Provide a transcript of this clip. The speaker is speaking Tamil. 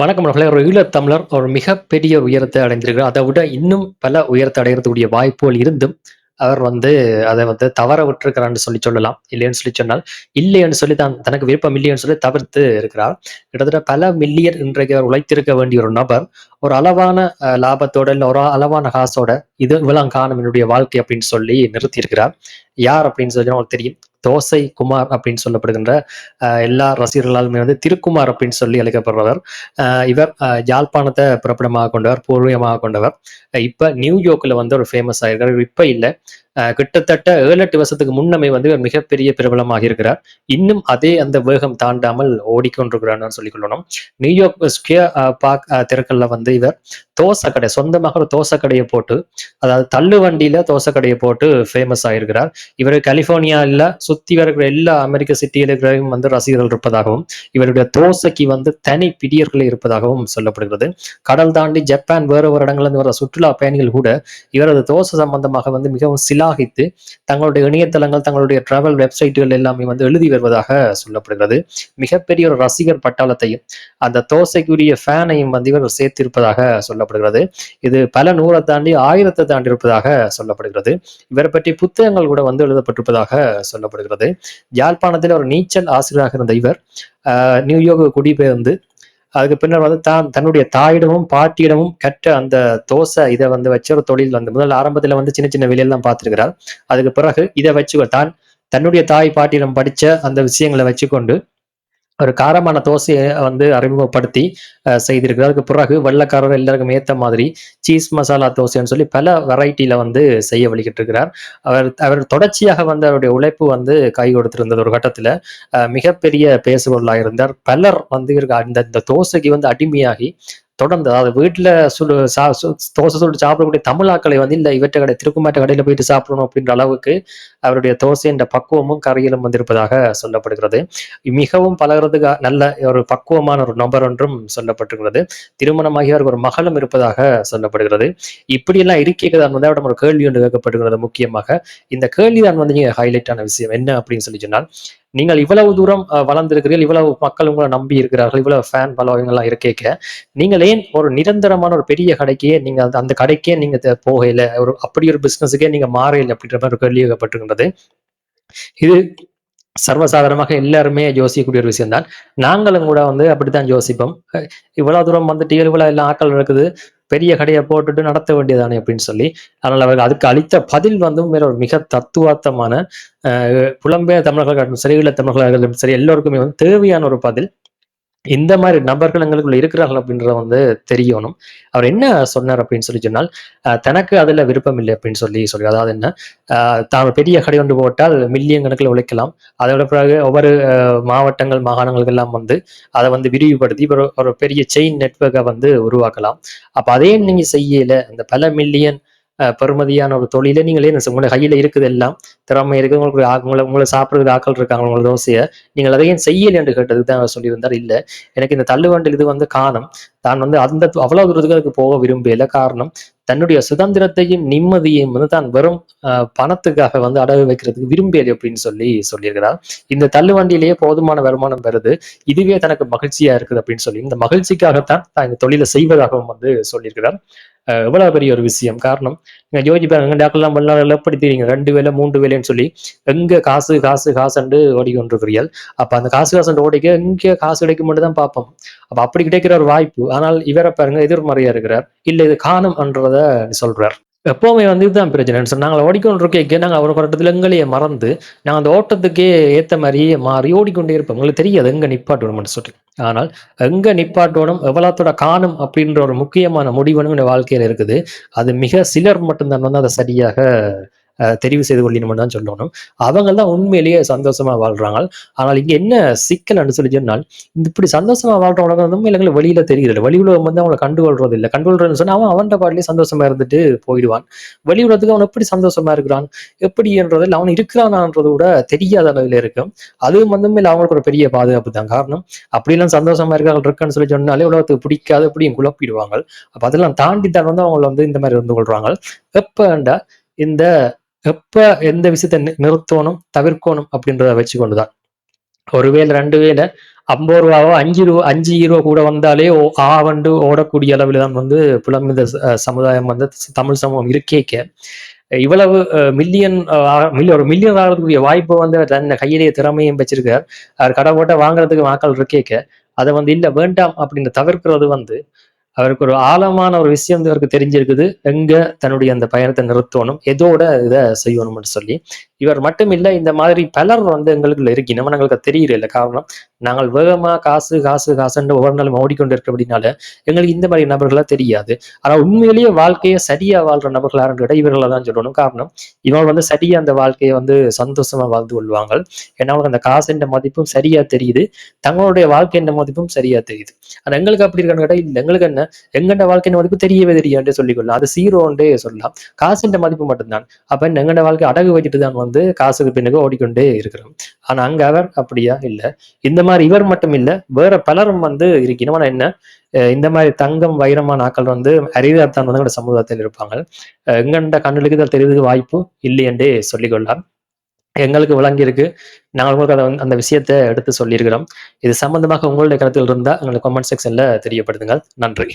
வணக்கம் நண்பர்களே. ஒரு ஈழத்தமிழர் ஒரு மிகப்பெரிய உயரத்தை அடைந்திருக்கிறார். அதை விட இன்னும் பல உயரத்தை அடைகிறதுக்கூடிய வாய்ப்புகள் இருந்தும், அவர் வந்து அதை வந்து தவற விட்டுருக்கிறான்னு சொல்லி சொல்லலாம். இல்லைன்னு சொல்லி சொன்னால், இல்லைன்னு சொல்லி தான் தனக்கு விருப்பம் இல்லைன்னு சொல்லி தவிர்த்து இருக்கிறார். கிட்டத்தட்ட பல மில்லியன் இன்றைக்கு அவர் உழைத்திருக்க வேண்டிய ஒரு நபர், ஒரு அளவான லாபத்தோட, இல்ல ஒரு அளவான காசோட, இது இவ்வளவு காணும் என்னுடைய வாழ்க்கை அப்படின்னு சொல்லி நிறுத்தியிருக்கிறார். யார் அப்படின்னு சொல்லி அவங்களுக்கு தெரியும். தோசை குமார் அப்படின்னு சொல்லப்படுகின்ற எல்லா ரசிகர்களாலுமே வந்து திருக்குமார் அப்படின்னு சொல்லி அழைக்கப்படுறவர். இவர் யாழ்ப்பாணத்தை யாழ்ப்பாணத்த பிறப்பிடமாக கொண்டவர், பூர்வீகமாக கொண்டவர். இப்ப நியூயார்க்ல வந்து ஒரு ஃபேமஸ் ஆயிருக்காரு. இப்ப இல்லை கிட்டத்தட்ட 7, 8 வருஷத்துக்கு முன்னமே வந்து இவர் மிகப்பெரிய பிரபலமாக இருக்கிறார். இன்னும் அதே அந்த வேகம் தாண்டாமல் ஓடிக்கொண்டிருக்கிறார்ன்னு சொல்லிக் கொள்ளணும். நியூயார்க் ஸ்கொயர் பார்க் திறக்கல்ல வந்து இவர் தோசை கடை சொந்தமாக ஒரு தோசை போட்டு, அதாவது தள்ளு வண்டியில தோசை கடையை போட்டு ஃபேமஸ் ஆயிருக்கிறார். கலிபோர்னியா இல்ல சுத்தி இருக்கிற எல்லா அமெரிக்க சிட்டிகளுக்கும் வந்து ரசிகர்கள் இருப்பதாகவும், இவருடைய தோசைக்கு வந்து தனி பிடியர்கள் இருப்பதாகவும் சொல்லப்படுகிறது. கடல் தாண்டி ஜப்பான் வேற ஒரு இடங்கள்ல இருந்து வர சுற்றுலா பயணிகள் கூட இவரது தோசை சம்பந்தமாக வந்து மிகவும் சிலாகித்து, தங்களுடைய இணையதளங்கள், தங்களுடைய டிராவல் வெப்சைட்டுகள் எல்லாமே வந்து எழுதி வருவதாக சொல்லப்படுகிறது. மிகப்பெரிய ஒரு ரசிகர் பட்டாளத்தையும், அந்த தோசைக்குரிய ஃபேனையும் வந்து இவர் சேர்த்திருப்பதாக சொல்லப்படுகிறது. இது பல நூறை தாண்டி 1000த்த தாண்டி இருப்பதாக சொல்லப்படுகிறது. இவரை பற்றி புத்தகங்கள் கூட வந்து எழுதப்பட்டிருப்பதாக சொல்லப்படுகிறது. யாழ்ப்பாணத்தில் ஒரு நீச்சல் ஆசிரியராக இருந்த இவர், அ நியூயார்க் குடிபெயர்ந்து, அதுக்கு பின்னர் வந்து தான் தன்னுடைய தாயிடமும், பாட்டியிடமும் கற்ற அந்த தோசை இதை வந்து வச்ச ஒரு தொழில் வந்து முதல் ஆரம்பத்தில் வந்து சின்ன சின்ன வேலையெல்லாம் பார்த்திருக்கிறார். அதுக்கு பிறகு இதை வச்சு தான் தன்னுடைய தாய், பாட்டியிடம் படிச்ச அந்த விஷயங்களை வச்சுக்கொண்டு, ஒரு காரமான தோசையை வந்து அறிமுகப்படுத்தி செய்திருக்கிறார். அதுக்கு பிறகு வெள்ளக்காரர் எல்லாருக்கும் ஏற்ற மாதிரி சீஸ் மசாலா தோசைன்னு சொல்லி பல வெரைட்டியில் வந்து செய்ய வழிகிட்டு இருக்கிறார். அவர் அவர் தொடர்ச்சியாக வந்து அவருடைய உழைப்பு வந்து கை கொடுத்திருந்தது ஒரு கட்டத்தில் மிகப்பெரிய பேசுபொருளாக இருந்தார். பலர் வந்து இவருக்கு அந்த இந்த தோசைக்கு வந்து அடிமையாகி, தொடர்ந்து அதாவது வீட்டில் சுடு சா சு தோசை சுட்டு சாப்பிடக்கூடிய தமிழ் ஆக்களை வந்து இல்ல இவற்றை கடை திருக்குமாட்ட கடையில போயிட்டு சாப்பிடணும் அப்படின்ற அளவுக்கு அவருடைய தோசை என்ற பக்குவமும், கரையிலும் வந்திருப்பதாக சொல்லப்படுகிறது. மிகவும் பழகிறதுக்கு நல்ல ஒரு பக்குவமான ஒரு நபர் என்றும் சொல்லப்பட்டிருக்கிறது. திருமணமாகி அவருக்கு ஒரு மகளும் இருப்பதாக சொல்லப்படுகிறது. இப்படியெல்லாம் இருக்கிறது தான் வந்து அவரிடம் ஒரு கேள்வி ஒன்று கேட்கப்படுகிறது முக்கியமாக. இந்த கேள்வி தான் வந்து நீங்கள் ஹைலைட்டான விஷயம். என்ன அப்படின்னு சொல்லி சொன்னால், நீங்கள் இவ்வளவு தூரம் வளர்ந்திருக்கிறீர்கள், இவ்வளவு மக்கள் உங்களை நம்பி இருக்கிறார்கள், இவ்வளவு ஃபேன் பலவங்கள்லாம் எல்லாம் இருக்கேக்க, நீங்கள் ஏன் ஒரு நிரந்தரமான ஒரு பெரிய கடைக்கே நீங்க அந்த அந்த கடைக்கே நீங்க த போகையில, ஒரு அப்படி ஒரு பிசினஸுக்கே நீங்க மாறையில் அப்படின்ற மாதிரி ஒரு கேள்வி கேட்கப்பட்டிருக்கின்றது. இது சர்வசாதாரணமாக எல்லாருமே யோசிக்கக்கூடிய ஒரு விஷயம் தான். நாங்களும் கூட வந்து அப்படித்தான் யோசிப்போம். இவ்வளவு தூரம் வந்துட்டு இவ்வளவு எல்லாம் ஆட்கள் இருக்குது. பெரிய கடையை போட்டுட்டு நடத்த வேண்டியதானே அப்படின்னு சொல்லி. அதனால அவர்கள் அதுக்கு அளித்த பதில் வந்து உண்மையில ஒரு மிக தத்துவார்த்தமான, புலம்பெயர் தமிழர்களாகட்டும் சரி, ஈழத் தமிழர்களாகட்டும் சரி, எல்லோருக்குமே வந்து தேவையான ஒரு பதில். இந்த மாதிரி நபர்கள் எங்களுக்குள்ள இருக்கிறார்கள் அப்படின்றத வந்து தெரியணும். அவர் என்ன சொன்னார் அப்படின்னு சொல்லி சொன்னால், தனக்கு அதுல விருப்பம் இல்லை அப்படின்னு சொல்லி சொல்லி அதாவது என்ன, தான் பெரிய கடை ஒன்று போட்டால் மில்லியன் கணக்கில் உழைக்கலாம். அதோட பிறகு ஒவ்வொரு மாவட்டங்கள், மாகாணங்களுக்கு எல்லாம் வந்து அதை வந்து விரிவுபடுத்தி ஒரு ஒரு பெரிய செயின் நெட்ஒர்க்கை வந்து உருவாக்கலாம். அப்ப அதே நீங்க செய்யல, அந்த பல மில்லியன் பெருமதியான ஒரு தொழில நீங்களே ஏன் உங்க கையில இருக்குது எல்லாம். திறமை இருக்கு. உங்களுக்கு உங்களை உங்களை சாப்பிட்றது ஆக்கள் இருக்காங்க உங்கள தோசையை நீங்கள் அதையும் செய்யல என்று கேட்டதுக்கு தான் அவர் சொல்லியிருந்தார். இல்ல, எனக்கு இந்த தள்ளுவண்டில் இது வந்து காணும். தான் வந்து அந்த அவ்வளவு தூரத்துக்கு அதுக்கு போக விரும்பல. காரணம், தன்னுடைய சுதந்திரத்தையும், நிம்மதியையும் வந்து தான் வெறும் பணத்துக்காக வந்து அடகு வைக்கிறதுக்கு விரும்பியது அப்படின்னு சொல்லி சொல்லியிருக்கிறார். இந்த தள்ளுவண்டியிலேயே போதுமான வருமானம் வருது. இதுவே தனக்கு மகிழ்ச்சியா இருக்குது அப்படின்னு சொல்லி, இந்த மகிழ்ச்சிக்காகத்தான் தான் இந்த தொழிலை செய்வதாகவும் வந்து சொல்லியிருக்கிறார். எவ்வளவு பெரிய ஒரு விஷயம். காரணம், நீங்க யோசிப்பாங்க பாருங்க. எங்க டாக்டர்லாம் பண்ணலாம் எப்படி தெரியுங்க ரெண்டு வேலை, மூன்று வேலைன்னு சொல்லி, எங்க காசு, காசு, காசுண்டு ஓடிக்கொண்டிருக்கிறீர்கள். அப்ப அந்த காசு காசுண்டு ஓடிக்க, எங்க காசு கிடைக்கும் மட்டும் தான் பார்ப்போம். அப்ப அப்படி கிடைக்கிற ஒரு வாய்ப்பு. ஆனால் இவர பாருங்க எதிர்மறையா இருக்கிறார். இல்ல இது காணும் என்றத சொல்றார். எப்பவுமே வந்து இதுதான் பிரச்சனை. நாங்கள் ஓடிக்கொண்டு ஓடிக்கொண்டிருக்கைக்கு நாங்க ஒரு கட்டத்துல எங்களையே மறந்து, நாங்க அந்த ஓட்டத்துக்கே ஏத்த மாதிரியே மாறி ஓடிக்கொண்டே இருப்போம். உங்களுக்கு தெரியாது எங்க நிப்பாட்டணும்னு சொல்லி. ஆனால் எங்க நிப்பாட்டணும், எவ்வளத்தோட காணும் அப்படின்ற ஒரு முக்கியமான முடிவு நம்முடைய வாழ்க்கையில இருக்குது. அது மிக சிலர் மட்டும்தான் வந்து அதை சரியாக தெரிவு செய்து கொள்ளணும்னு தான் சொல்லணும். அவங்க தான் உண்மையிலேயே சந்தோஷமா வாழ்றாங்க. ஆனால் இங்க என்ன சிக்கல் சொல்லி சொன்னால், இப்படி சந்தோஷமா வாழ்றவங்க வந்து உண்மையில வெளியில தெரியுதில்ல. வெளி உலகம் வந்து அவங்கள கண்டுகொள்றது இல்லை கண்டுகொள்றதுன்னு சொன்னா அவன் அவன் பாட்டுலயே சந்தோஷமா இருந்துட்டு போயிடுவான். வெளி உலகத்துக்கு அவன் எப்படி சந்தோஷமா இருக்கிறான், எப்படின்றதில்ல அவன் இருக்கிறானான்றது கூட தெரியாத அளவில இருக்கும். அதுவும் வந்து உண்மையில அவங்களுக்கு ஒரு பெரிய பாதுகாப்பு தான். காரணம், அப்படிலாம் சந்தோஷமா இருக்காங்க இருக்குன்னு சொல்லி சொன்னாலே உலகத்துக்கு பிடிக்காது எப்படியும் குழப்பிடுவாங்க. அப்ப அதெல்லாம் தாண்டி தான் வந்து அவங்களை வந்து இந்த மாதிரி இருந்து கொள்றாங்க. எப்பண்டா இந்த எப்ப எந்த விஷயத்த நிறுத்தணும், தவிர்க்கணும் அப்படின்றத வச்சுக்கொண்டு தான். ஒரு வேளை, 2 வேளை ஐம்பது ரூபாவோ அஞ்சு ரூபா அஞ்சு ரூபா கூட வந்தாலே ஓ- ஆ வந்து ஓடக்கூடிய அளவில் தான் வந்து புலமிந்த சமுதாயம் வந்து தமிழ் சமூகம் இருக்கேக்க இவ்வளவு மில்லியன் ஒரு மில்லியன் ஆகிறதுக்குரிய வாய்ப்பு வந்து தன் கையிலேயே திறமையும் வச்சிருக்கார். அவர் கடை போட்ட வாங்குறதுக்கு வாக்கள் இருக்கேக்க அதை வந்து இல்ல வேண்டாம் அப்படின்னு தவிர்க்கிறது வந்து அவருக்கு ஒரு ஆழமான ஒரு விஷயம் வந்து அவருக்கு தெரிஞ்சிருக்குது. எங்க தன்னுடைய அந்த பயணத்தை நிறுத்தணும். எதோட இதை செய்யணும்னு சொல்லி இவர் மட்டும் இல்லை இந்த மாதிரி பலர் வந்து எங்களுக்கு இருக்கு நம்ம எங்களுக்கு தெரியல இல்ல காரணம் நாங்கள் வேகமா காசு காசு காசுன்னு ஒவ்வொரு நாளும் ஓடிக்கொண்டு இருக்க அப்படின்னால எங்களுக்கு இந்த மாதிரி நபர்களா தெரியாது. ஆனா உண்மையிலேயே வாழ்க்கையை சரியா வாழ்ற நபர்களா கேட்டா இவர்களை தான் சொல்லணும். காரணம் இவங்க வந்து சரியா அந்த வாழ்க்கையை வந்து சந்தோஷமா வாழ்ந்து கொள்வாங்க ஏன்னா அவங்களுக்கு அந்த காசுன்ற மதிப்பும் சரியா தெரியுது. தங்களுடைய வாழ்க்கைன்ற மதிப்பும் சரியா தெரியுது. ஆனா எங்களுக்கு அப்படி இருக்கான்னு கேட்டா இல்லை. எங்களுக்கு என்ன? எங்கண்ட வாழ்க்கையின் மதிப்பு தெரியவே தெரியாண்டே சொல்லிக்கொள்ளலாம். அது சீரோன்றே சொல்லலாம். காசுன்ற மதிப்பு மட்டும்தான். அப்ப எங்கண்ட வாழ்க்கை அடகு வச்சுட்டு தான் வந்து காசுக்கு பின்னுக்கு ஓடிக்கொண்டே இருக்கிறோம் ஆனா அங்க அவர் அப்படியா? இல்ல. இந்த மாதிரி இவர் மட்டும் இல்ல வேற பலரும் வந்து இருக்கணும் ஆனா என்ன? இந்த மாதிரி தங்கம் வைரமான ஆக்கள் வந்து அரிதாத்தான் வந்து எங்களோட சமூகத்தில் இருப்பாங்க. அஹ் எங்கண்ட கண்ணுக்கு இதை தெரிவதுக்கு வாய்ப்பு இல்லை என்றே சொல்லிக்கொள்ளலாம். எங்களுக்கு விளங்கியிருக்கு. நாங்கள் உங்களுக்கு அதை வந்து அந்த விஷயத்தை எடுத்து சொல்லியிருக்கிறோம். இது சம்பந்தமாக உங்களுடைய கருத்தில் இருந்தால் எங்களுக்கு கமெண்ட் செக்ஷன்ல தெரியப்படுத்துங்கள். நன்றி.